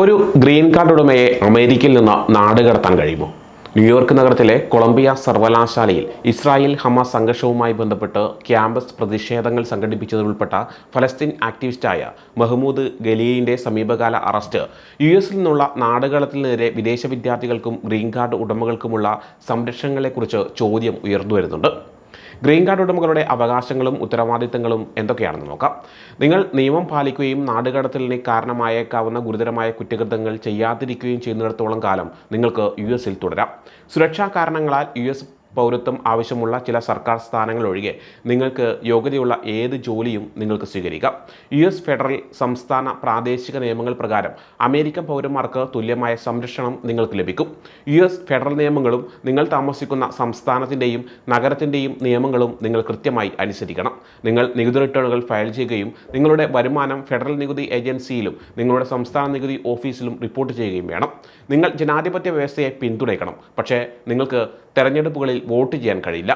ഒരു green card ഉടമയെ അമേരിക്കയിൽ നിന്ന് നാടുകടത്താൻ കഴിയുമോ? ന്യൂയോർക്ക് നഗരത്തിലെ കൊളംബിയ സർവകലാശാലയിൽ ഇസ്രായേൽ ഹമാസ് സംഘർഷവുമായി ബന്ധപ്പെട്ട് ക്യാമ്പസ് പ്രതിഷേധങ്ങൾ സംഘടിപ്പിച്ചതിലുൾപ്പെട്ട ഫലസ്തീൻ ആക്ടിവിസ്റ്റായ മെഹ്മൂദ് ഗലീലിന്റെ സമീപകാല അറസ്റ്റ് യു എസിൽ നിന്നുള്ള നേരെ വിദേശ വിദ്യാർത്ഥികൾക്കും ഗ്രീൻ കാർഡ് ഉടമകൾക്കുമുള്ള സംരക്ഷണങ്ങളെക്കുറിച്ച് ചോദ്യം ഉയർന്നു വരുന്നുണ്ട്. ഗ്രീൻ കാർഡ് ഉടമകളുടെ അവകാശങ്ങളും ഉത്തരവാദിത്തങ്ങളും എന്തൊക്കെയാണെന്ന് നോക്കാം. നിങ്ങൾ നിയമം പാലിക്കുകയും നാടുകടത്തലിന് കാരണമായേക്കാവുന്ന ഗുരുതരമായ കുറ്റകൃത്യങ്ങൾ ചെയ്യാതിരിക്കുകയും ചെയ്യുന്നിടത്തോളം കാലം നിങ്ങൾക്ക് യു എസിൽ തുടരാം. സുരക്ഷാ കാരണങ്ങളാൽ യു എസ് പൗരത്വം ആവശ്യമുള്ള ചില സർക്കാർ സ്ഥാനങ്ങൾ ഒഴികെ നിങ്ങൾക്ക് യോഗ്യതയുള്ള ഏത് ജോലിയും നിങ്ങൾക്ക് സ്വീകരിക്കാം. യു എസ് ഫെഡറൽ സംസ്ഥാന പ്രാദേശിക നിയമങ്ങൾ പ്രകാരം അമേരിക്കൻ പൗരന്മാർക്ക് തുല്യമായ സംരക്ഷണം നിങ്ങൾക്ക് ലഭിക്കും. യു എസ് ഫെഡറൽ നിയമങ്ങളും നിങ്ങൾ താമസിക്കുന്ന സംസ്ഥാനത്തിന്റെയും നഗരത്തിന്റെയും നിയമങ്ങളും നിങ്ങൾ കൃത്യമായി അനുസരിക്കണം. നിങ്ങൾ നികുതി റിട്ടേണുകൾ ഫയൽ ചെയ്യുകയും നിങ്ങളുടെ വരുമാനം ഫെഡറൽ നികുതി ഏജൻസിയിലും നിങ്ങളുടെ സംസ്ഥാന നികുതി ഓഫീസിലും റിപ്പോർട്ട് ചെയ്യുകയും വേണം. നിങ്ങൾ ജനാധിപത്യ വ്യവസ്ഥയെ പിന്തുണയ്ക്കണം. പക്ഷേ നിങ്ങൾക്ക് തെരഞ്ഞെടുപ്പുകളിൽ വോട്ട് ചെയ്യാൻ കഴിയില്ല.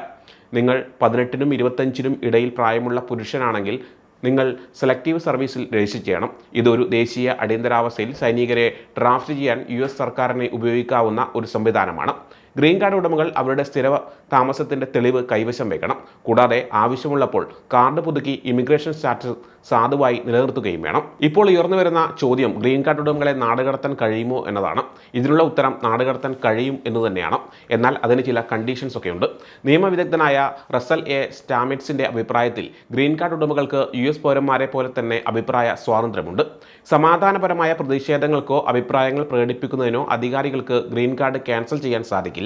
നിങ്ങൾ പതിനെട്ടിനും ഇരുപത്തഞ്ചിനും ഇടയിൽ പ്രായമുള്ള പുരുഷനാണെങ്കിൽ നിങ്ങൾ സെലക്റ്റീവ് സർവീസിൽ രജിസ്റ്റർ ചെയ്യണം. ഇതൊരു ദേശീയ അടിയന്തരാവസ്ഥയിൽ സൈനികരെ ഡ്രാഫ്റ്റ് ചെയ്യാൻ യു എസ് സർക്കാരിനെ ഉപയോഗിക്കാവുന്ന ഒരു സംവിധാനമാണ്. ഗ്രീൻ കാർഡ് ഉടമകൾ അവരുടെ സ്ഥിര താമസത്തിന്റെ തെളിവ് കൈവശം വയ്ക്കണം കൂടാതെ ആവശ്യമുള്ളപ്പോൾ കാർഡ് പുതുക്കി ഇമിഗ്രേഷൻ സ്റ്റാറ്റസ് സാധുവായി നിലനിർത്തുകയും വേണം. ഇപ്പോൾ ഉയർന്നു വരുന്ന ചോദ്യം ഗ്രീൻ കാർഡ് ഉടമകളെ നാടുകടത്താൻ കഴിയുമോ എന്നതാണ്. ഇതിനുള്ള ഉത്തരം നാടുകടത്താൻ കഴിയും എന്ന് തന്നെയാണ്. എന്നാൽ അതിന് ചില കണ്ടീഷൻസ് ഒക്കെ ഉണ്ട്. നിയമവിദഗ്ധനായ റസൽ എ സ്റ്റാമിറ്റ്സിന്റെ അഭിപ്രായത്തിൽ ഗ്രീൻ കാർഡ് ഉടമകൾക്ക് യു എസ് പൗരന്മാരെ പോലെ തന്നെ അഭിപ്രായ സ്വാതന്ത്ര്യമുണ്ട്. സമാധാനപരമായ പ്രതിഷേധങ്ങൾക്കോ അഭിപ്രായങ്ങൾ പ്രകടിപ്പിക്കുന്നതിനോ അധികാരികൾക്ക് ഗ്രീൻ കാർഡ് ക്യാൻസൽ ചെയ്യാൻ സാധിക്കില്ല.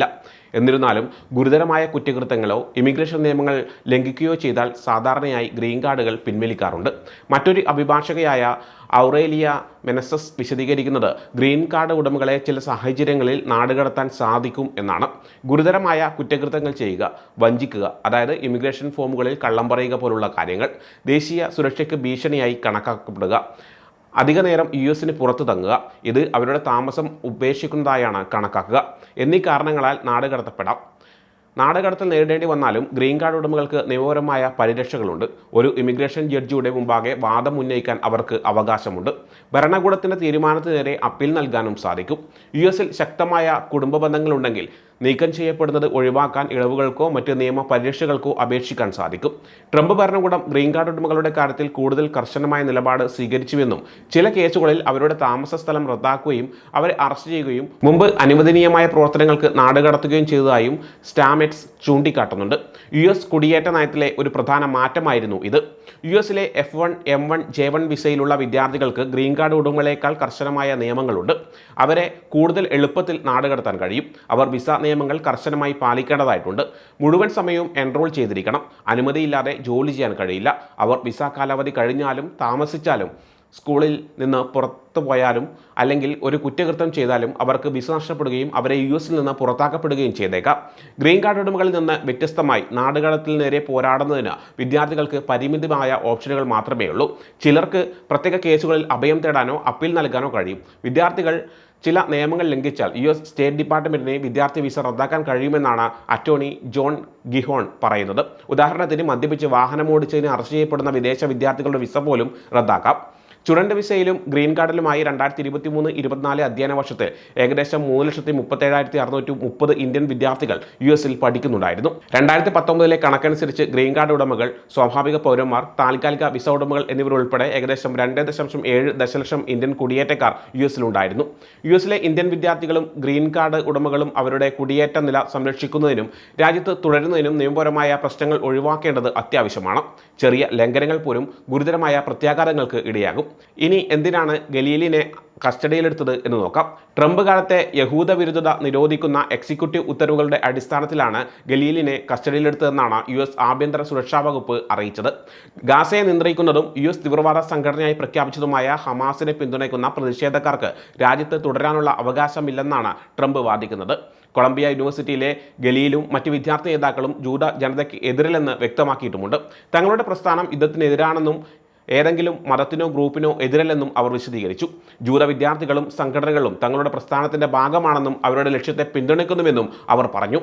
എന്നിരുന്നാലും ഗുരുതരമായ കുറ്റകൃത്യങ്ങളോ ഇമിഗ്രേഷൻ നിയമങ്ങൾ ലംഘിക്കുകയോ ചെയ്താൽ സാധാരണയായി ഗ്രീൻ കാർഡുകൾ പിൻവലിക്കാറുണ്ട്. മറ്റൊരു അഭിഭാഷകയായ ഔറേലിയ മെനസസ് വിശദീകരിക്കുന്നത് ഗ്രീൻ കാർഡ് ഉടമകളെ ചില സാഹചര്യങ്ങളിൽ നാടുകടത്താൻ സാധിക്കും എന്നാണ്. ഗുരുതരമായ കുറ്റകൃത്യങ്ങൾ ചെയ്യുക വഞ്ചിക്കുക അതായത് ഇമിഗ്രേഷൻ ഫോമുകളിൽ കള്ളം പറയുക പോലുള്ള കാര്യങ്ങൾ ദേശീയ സുരക്ഷയ്ക്ക് ഭീഷണിയായി കണക്കാക്കപ്പെടുക. അധിക നേരം യു എസിന് പുറത്തു തങ്ങുക. ഇത് അവരുടെ താമസം ഉപേക്ഷിക്കുന്നതായാണ് കണക്കാക്കുക. എന്നീ കാരണങ്ങളാൽ നാട് കടത്തപ്പെടാം. നാടുകടത്തൽ നേരിടേണ്ടി വന്നാലും ഗ്രീൻ കാർഡ് ഉടമകൾക്ക് നിയമപരമായ പരിരക്ഷകളുണ്ട്. ഒരു ഇമിഗ്രേഷൻ ജഡ്ജിയുടെ മുമ്പാകെ വാദം ഉന്നയിക്കാൻ അവർക്ക് അവകാശമുണ്ട്. ഭരണകൂടത്തിന്റെ തീരുമാനത്തിനെതിരെ അപ്പീൽ നൽകാനും സാധിക്കും. യു എസിൽ ശക്തമായ കുടുംബ ബന്ധങ്ങളുണ്ടെങ്കിൽ നീക്കം ചെയ്യപ്പെടുന്നത് ഒഴിവാക്കാൻ ഇളവുകൾക്കോ മറ്റ് നിയമ പരിരക്ഷകൾക്കോ അപേക്ഷിക്കാൻ സാധിക്കും. ട്രംപ് ഭരണകൂടം ഗ്രീൻ കാർഡ് ഉടമകളുടെ കാര്യത്തിൽ കൂടുതൽ കർശനമായ നിലപാട് സ്വീകരിച്ചുവെന്നും ചില കേസുകളിൽ അവരുടെ താമസ സ്ഥലം റദ്ദാക്കുകയും അവരെ അറസ്റ്റ് ചെയ്യുകയും മുമ്പ് അനുവദനീയമായ പ്രവർത്തനങ്ങൾക്ക് നാടുകടത്തുകയും ചെയ്തതായും സ്റ്റാമെറ്റ്സ് ചൂണ്ടിക്കാട്ടുന്നുണ്ട്. യു എസ് കുടിയേറ്റ നയത്തിലെ ഒരു പ്രധാന മാറ്റമായിരുന്നു ഇത്. യു എസിലെ F one M one J one വിസയിലുള്ള വിദ്യാർത്ഥികൾക്ക് ഗ്രീൻ കാർഡ് ഉടമകളേക്കാൾ കർശനമായ നിയമങ്ങളുണ്ട്. അവരെ കൂടുതൽ എളുപ്പത്തിൽ നാടുകടത്താൻ കഴിയും. അവർ വിസ നിയമങ്ങൾ കർശനമായി പാലിക്കേണ്ടതായിട്ടുണ്ട്. മുഴുവൻ സമയവും എൻറോൾ ചെയ്തിരിക്കണം. അനുമതിയില്ലാതെ ജോലി ചെയ്യാൻ കഴിയില്ല. അവർ വിസ കാലാവധി കഴിഞ്ഞാലും താമസിച്ചാലും സ്കൂളിൽ നിന്ന് പുറത്തു പോയാലും അല്ലെങ്കിൽ ഒരു കുറ്റകൃത്യം ചെയ്താലും അവർക്ക് വിസ നഷ്ടപ്പെടുകയും അവരെ യു എസിൽ നിന്ന് പുറത്താക്കപ്പെടുകയും ചെയ്തേക്കാം. ഗ്രീൻ കാർഡ് ഉടമകളിൽ നിന്ന് വ്യത്യസ്തമായി നാടുകടത്തിൽ നേരെ പോരാടുന്നതിന് വിദ്യാർത്ഥികൾക്ക് പരിമിതമായ ഓപ്ഷനുകൾ മാത്രമേ ഉള്ളൂ ചിലർക്ക് പ്രത്യേക കേസുകളിൽ അഭയം തേടാനോ അപ്പീൽ നൽകാനോ കഴിയും. വിദ്യാർത്ഥികൾ ചില നിയമങ്ങൾ ലംഘിച്ചാൽ യു എസ് സ്റ്റേറ്റ് ഡിപ്പാർട്ട്മെന്റിനെ വിദ്യാർത്ഥി വിസ റദ്ദാക്കാൻ കഴിയുമെന്നാണ് അറ്റോർണി ജോൺ ഗിഹോൺ പറയുന്നത്. ഉദാഹരണത്തിന് മദ്യപിച്ച് വാഹനമോടിച്ചതിന് അറസ്റ്റ് ചെയ്യപ്പെടുന്ന വിദേശ വിദ്യാർത്ഥികളുടെ വിസ പോലും റദ്ദാക്കാം. സ്റ്റുഡന്റ് വിസയിലും ഗ്രീൻ കാർഡിലുമായി രണ്ടായിരത്തി ഇരുപത്തി മൂന്ന് ഇരുപത്തിനാല് അധ്യയന വർഷത്തിൽ ഏകദേശം മൂന്ന് ലക്ഷത്തി മുപ്പത്തേഴായിരത്തി അറുന്നൂറ്റി മുപ്പത് ഇന്ത്യൻ വിദ്യാർത്ഥികൾ യു എസിൽ പഠിക്കുന്നുണ്ടായിരുന്നു. രണ്ടായിരത്തി പത്തൊമ്പതിലെ കണക്കനുസരിച്ച് ഗ്രീൻ കാർഡ് ഉടമകൾ സ്വാഭാവിക പൗരന്മാർ താൽക്കാലിക വിസ ഉടമകൾ എന്നിവരുൾപ്പെടെ ഏകദേശം രണ്ട് ദശാംശം ഏഴ് ദശലക്ഷം ഇന്ത്യൻ കുടിയേറ്റക്കാർ യു എസിലുണ്ടായിരുന്നു. യു എസിലെ ഇന്ത്യൻ വിദ്യാർത്ഥികളും ഗ്രീൻ കാർഡ് ഉടമകളും അവരുടെ കുടിയേറ്റ നില സംരക്ഷിക്കുന്നതിനും രാജ്യത്ത് തുടരുന്നതിനും നിയമപരമായ പ്രശ്നങ്ങൾ ഒഴിവാക്കേണ്ടത് അത്യാവശ്യമാണ്. ചെറിയ ലംഘനങ്ങൾ പോലും ഗുരുതരമായ പ്രത്യാഘാതങ്ങൾക്ക് ഇടയാകും. ഇനി എന്തിനാണ് ഗലീലിനെ കസ്റ്റഡിയിലെടുത്തത് എന്ന് നോക്കാം. ട്രംപ് കാലത്തെ യഹൂദ വിരുദ്ധത നിരോധിക്കുന്ന എക്സിക്യൂട്ടീവ് ഉത്തരവുകളുടെ അടിസ്ഥാനത്തിലാണ് ഗലീലിനെ കസ്റ്റഡിയിലെടുത്തതെന്നാണ് യു എസ് ആഭ്യന്തര സുരക്ഷാ വകുപ്പ് അറിയിച്ചത്. ഗാസയെ നിയന്ത്രിക്കുന്നതും യു എസ് തീവ്രവാദ സംഘടനയായി പ്രഖ്യാപിച്ചതുമായ ഹമാസിനെ പിന്തുണയ്ക്കുന്ന പ്രതിഷേധക്കാർക്ക് രാജ്യത്ത് തുടരാനുള്ള അവകാശമില്ലെന്നാണ് ട്രംപ് വാദിക്കുന്നത്. കൊളംബിയ യൂണിവേഴ്സിറ്റിയിലെ ഗലീലും മറ്റ് വിദ്യാർത്ഥി നേതാക്കളും ജൂത ജനതയ്ക്ക് എതിരില്ലെന്ന് വ്യക്തമാക്കിയിട്ടുമുണ്ട്. തങ്ങളുടെ പ്രസ്ഥാനം യുദ്ധത്തിനെതിരാണെന്നും ഏതെങ്കിലും മതത്തിനോ ഗ്രൂപ്പിനോ എതിരല്ലെന്നും അവർ വിശദീകരിച്ചു. ജൂത വിദ്യാർത്ഥികളും സംഘടനകളും തങ്ങളുടെ പ്രസ്ഥാനത്തിന്റെ ഭാഗമാണെന്നും അവരുടെ ലക്ഷ്യത്തെ പിന്തുണയ്ക്കുന്നുവെന്നും അവർ പറഞ്ഞു.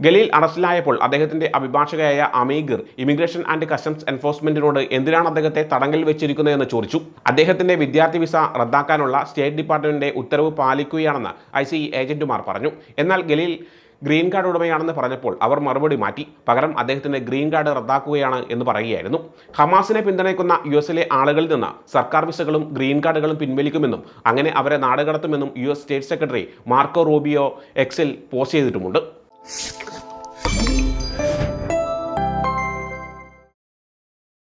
ഗലീൽ അറസ്റ്റിലായപ്പോൾ അദ്ദേഹത്തിന്റെ അഭിഭാഷകയായ Amy Greer immigration and customs എൻഫോഴ്സ്മെന്റിനോട് എന്തിനാണ് അദ്ദേഹത്തെ തടങ്കൽ വെച്ചിരിക്കുന്നതെന്ന് ചോദിച്ചു. അദ്ദേഹത്തിന്റെ വിദ്യാർത്ഥി വിസ റദ്ദാക്കാനുള്ള സ്റ്റേറ്റ് ഡിപ്പാർട്ട്മെന്റിന്റെ ഉത്തരവ് പാലിക്കുകയാണെന്ന് ഐ സി ഏജന്റുമാർ പറഞ്ഞു. എന്നാൽ ഗലീൽ ഗ്രീൻ കാർഡ് ഉടമയാണെന്ന് പറഞ്ഞപ്പോൾ അവർ മറുപടി മാറ്റി. പകരം അദ്ദേഹത്തിന്റെ ഗ്രീൻ കാർഡ് റദ്ദാക്കുകയാണ് എന്ന് പറയുകയായിരുന്നു. ഹമാസിനെ പിന്തുണയ്ക്കുന്ന യു എസിലെ ആളുകളിൽ നിന്ന് സർക്കാർ വിസകളും ഗ്രീൻ കാർഡുകളും പിൻവലിക്കുമെന്നും അങ്ങനെ അവരെ നാടുകടത്തുമെന്നും U S state secretary Marco Rubio എക്സിൽ പോസ്റ്റ് ചെയ്തിട്ടുമുണ്ട്.